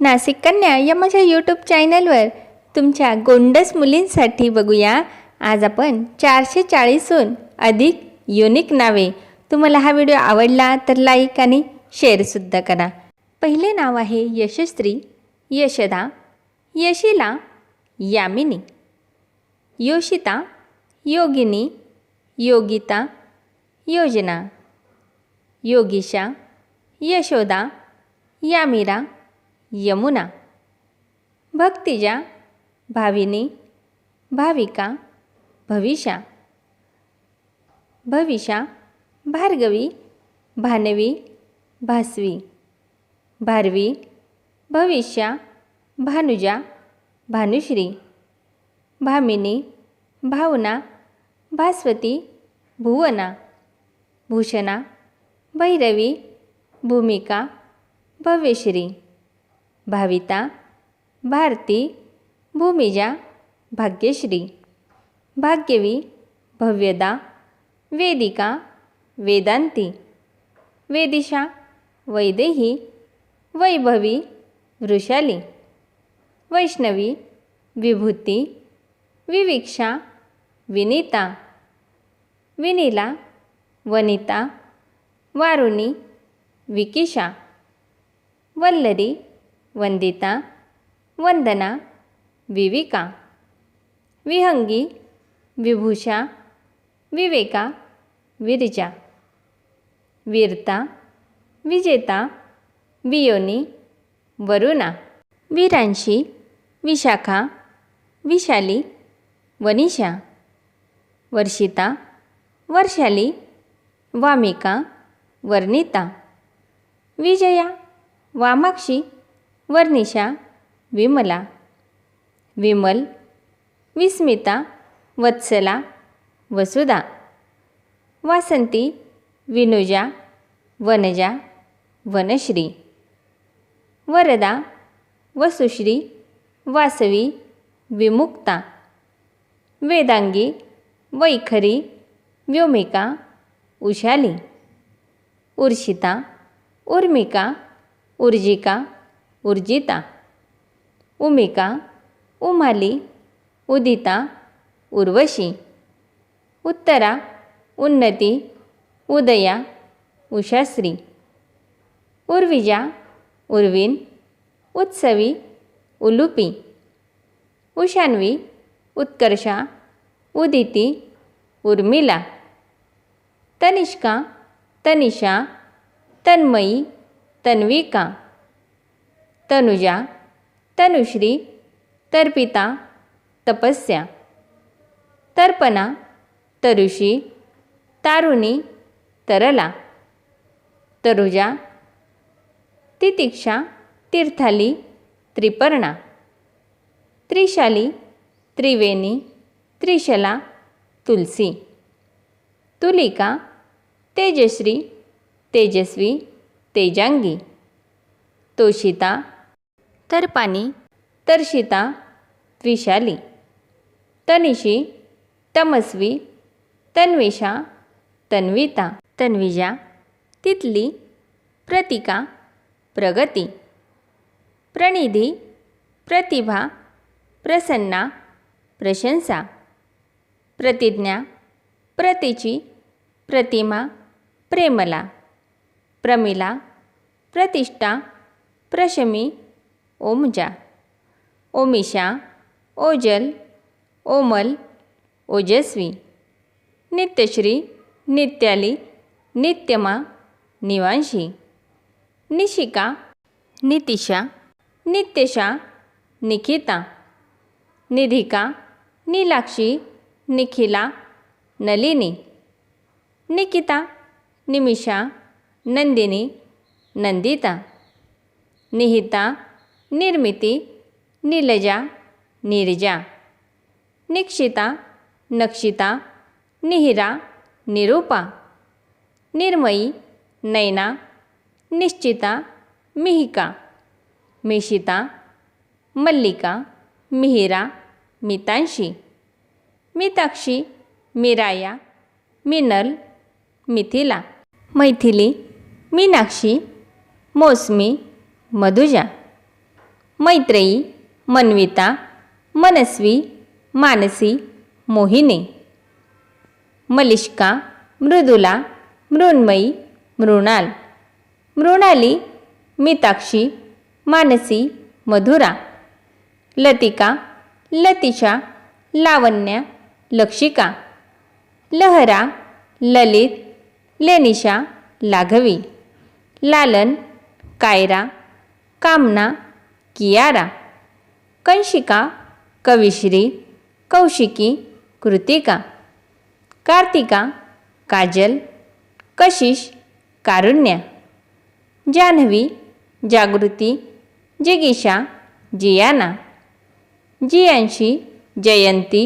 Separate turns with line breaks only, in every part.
नाशिक कन्या या माझ्या यूट्यूब चॅनलवर तुमच्या गोंडस मुलींसाठी बघूया. आज आपण चारशे चाळीसहून अधिक युनिक नावे. तुम्हाला हा व्हिडिओ आवडला तर लाईक आणि शेअरसुद्धा करा. पहिले नाव आहे यशस्त्री यशदा यशिला यामिनी योशिता योगिनी योगिता योजना योगिशा यशोदा यामिरा यमुना. भक्तिजा भाविनी भाविका भविषा भविषा भार्गवी भानवी भास्वी. भारवी भविष्या भानुजा भानुश्री. भामिनी भावना भास्वती भुवना. भूषणा भैरवी भूमिका भव्यश्री. भाविता भारती भूमिजा भाग्यश्री भाग्यवी भव्यदा वेदिका वेदांती वेदिशा वैदेही वैभवी वृषाली वैष्णवी विभूती विविक्षा विनीता विनिला वनिता वारुणी विकिशा वल्लरी वंदिता वंदना विविका विहंगी विभूषा विवेका विरजा वीरता विजेता वियोनी वरुणा विरांशी विशाखा विशाली वनिषा वर्षिता वर्षाली वामिका वर्णिता विजया वामाक्षी वर्निशा विमला विमल विस्मिता वत्सला वसुधा वासंती विनुजा वनजा वनश्री वरदा वसुश्री वासवी विमुक्ता वेदांगी वैखरी व्योमिका उशाली उर्षिता उर्मिका उर्जिका उर्जिता उमिका उमाली उदिता उर्वशी उत्तरा उन्नती उदया उषाश्री उर्विजा उर्विन उत्सवी उलुपी उशान्वी उत्कर्षा उदिती उर्मिला तनिष्का तनिषा तन्मयी तन्विका तनुजा तनुश्री तर्पिता तपस्या तर्पणा तरुषी तारुणी तरला तरुजा तितिक्षा तीर्थाली त्रिपर्णा त्रिशाली त्रिवेणी त्रिशला तुलसी तुलिका तेजश्री तेजस्वी तेजांगी तोषिता तरपानी तर्शिता विशाली तनिशी तमस्वी तन्विषा तन्विता तन्विजा तितली प्रतिका प्रगती प्रणिधी प्रतिभा प्रसन्ना प्रशंसा प्रतिज्ञा प्रतिची प्रतिमा प्रेमला प्रमिला प्रतिष्ठा प्रशमी ओमजा ओमिशा ओजल ओमल ओजस्वी नित्यश्री नित्याली नित्यमा निवांशी निशिका नितिशा नित्यशा निखिता निधिका नीलाक्षी निखिला नलिनी निकिता निमिषा नंदिनी नंदिता निहिता निर्मिती निलजा निर्जा निक्षिता नक्षिता निहिरा निरूपा निर्मयी नैना निश्चिता मिहिका मिशिता मल्लिका मिहिरा मितांशी मिताक्षी मिराया मिनल मिथिला मैथिली मीनाक्षी मोसमी मधुजा. मैत्रेयी मन्विता मनस्वी मानसी मोहिनी. मलिष्का मृदुला मृण्मयी मृणाल. मृणाली मिताक्षी मानसी मधुरा. लतिका लतिशा लावण्या लक्षिका. लहरा ललित लेनिशा लाघवी. लालन कायरा कामना कियारा कंशिका कविश्री कौशिकी कृतिका कार्तिका काजल कशिश कारुण्या जान्हवी जागृती जिगीषा जियाना जियांशी जयंती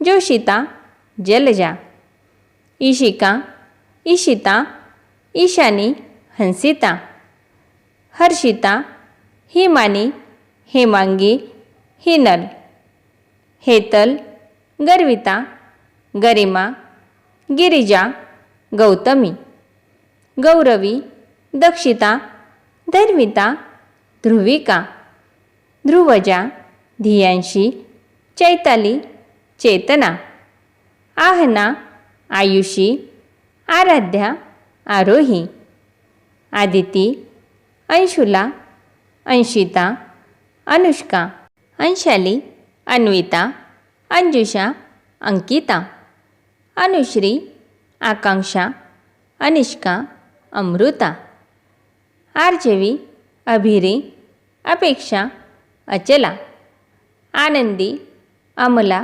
जोशिता जलजा इशिका इशिता ईशानी हंसिता हर्षिता हिमानी हेमांगी हिनल हेतल गर्विता गरिमा गिरिजा गौतमी. गौरवी दक्षिता धर्मिता ध्रुविका. ध्रुवजा धियांशी चैताली चेतना. आहना आयुषी आराध्या आरोही. आदिती अंशुला अंशिता अनुष्का अंशाली अन्विता अंजुषा अंकिता अनुश्री आकांक्षा अनिष्का अमृता आर्जवी अभिरी अपेक्षा अचला आनंदी अमला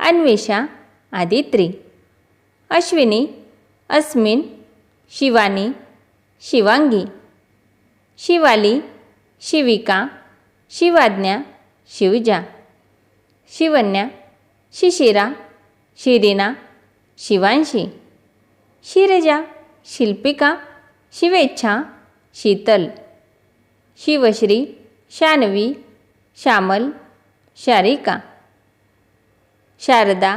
अन्वेषा आदित्री अश्विनी अस्मिन शिवानी शिवांगी शिवाली शिविका शिवाज्ञा शिवजा शिवन्या शिशिरा शिरीना शिवांशी शिरजा शिल्पिका शिवेच्छा शीतल शिवश्री शानवी श्यामल शारिका शारदा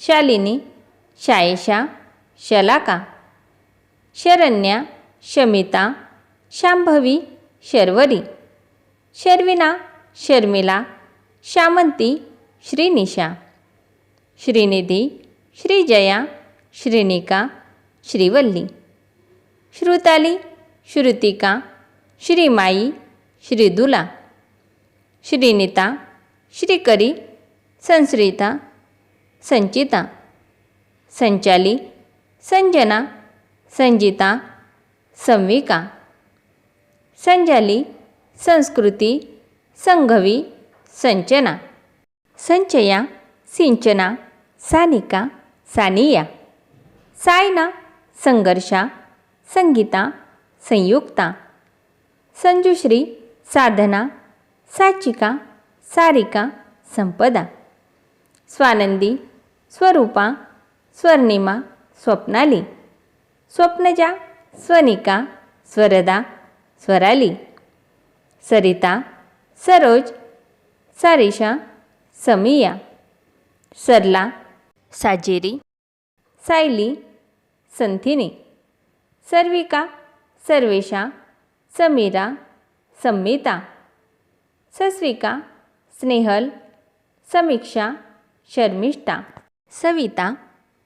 शालिनी शायेशा शलाका शरण्या शमिता शांभवी शर्वरी शर्विना शर्मिला श्यामंती श्रीनिशा श्रीनिधी श्रीजया श्रीनिका श्रीवल्ली श्रुताली श्रुतिका श्रीमाई श्रीदुला श्रीनिता श्रीकरी संस्रिता संचिता संचाली संजना संजिता संविका संजाली संस्कृती संघवी संचना संचया सिंचना सानिका सानिया सायना संघर्षा संगीता संयुक्ता संजुश्री साधना साचिका सारिका संपदा स्वानंदी स्वरूपा स्वर्णिमा स्वप्नाली स्वप्नजा स्वनिका स्वरदा स्वराली सरिता सरोज सारिषा समिया सरला साजेरी सायली संथिनी सर्विका सर्वेशा समीरा संमिता सस्विका स्नेहल समीक्षा शर्मिष्ठा सविता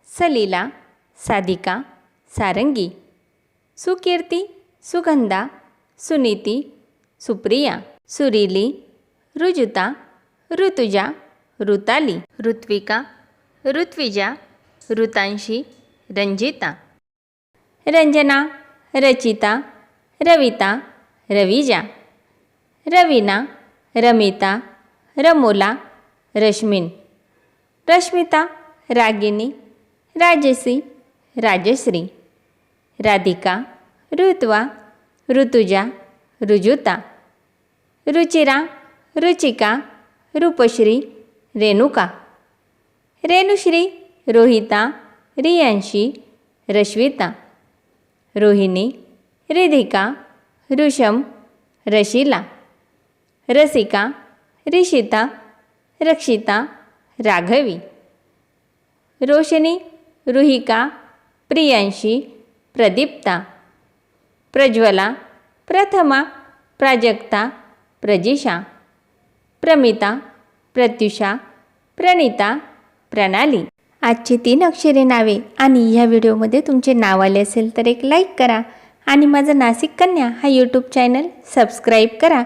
सलीला साधिका सारंगी सुकीर्ती सुगंधा सुनीती सुप्रिया सुरीली रुजुता ऋतुजा ऋताली ऋत्विका ऋत्विजा ऋतांशी रंजिता रंजना रचिता रविता रविजा रवीना रमिता रमोला रश्मिन रश्मिता रागिनी राजसी राजश्री राधिका ऋत्वा ऋतुजा रुजुता रुचिरा रुचिका रूपश्री रेणुका रेणुश्री रोहिता रियांशी रश्विता रोहिणी रिधिका ऋषम रशिला रसिका रिषिता रक्षिता राघवी रोशनी रुहिका प्रियांशी प्रदीप्ता प्रज्वला प्रथमा प्राजक्ता प्रजिशा प्रमिता प्रत्युषा प्रणिता प्रणाली आजची तीन अक्षरे नावे आणि ह्या व्हिडिओमध्ये तुमचे नाव आले असेल तर एक लाईक करा आणि माझं नाशिक कन्या हा यूट्यूब चॅनल सबस्क्राईब करा.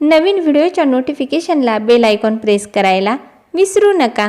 नवीन व्हिडिओच्या नोटिफिकेशनला बेल आयकॉन प्रेस करायला विसरू नका.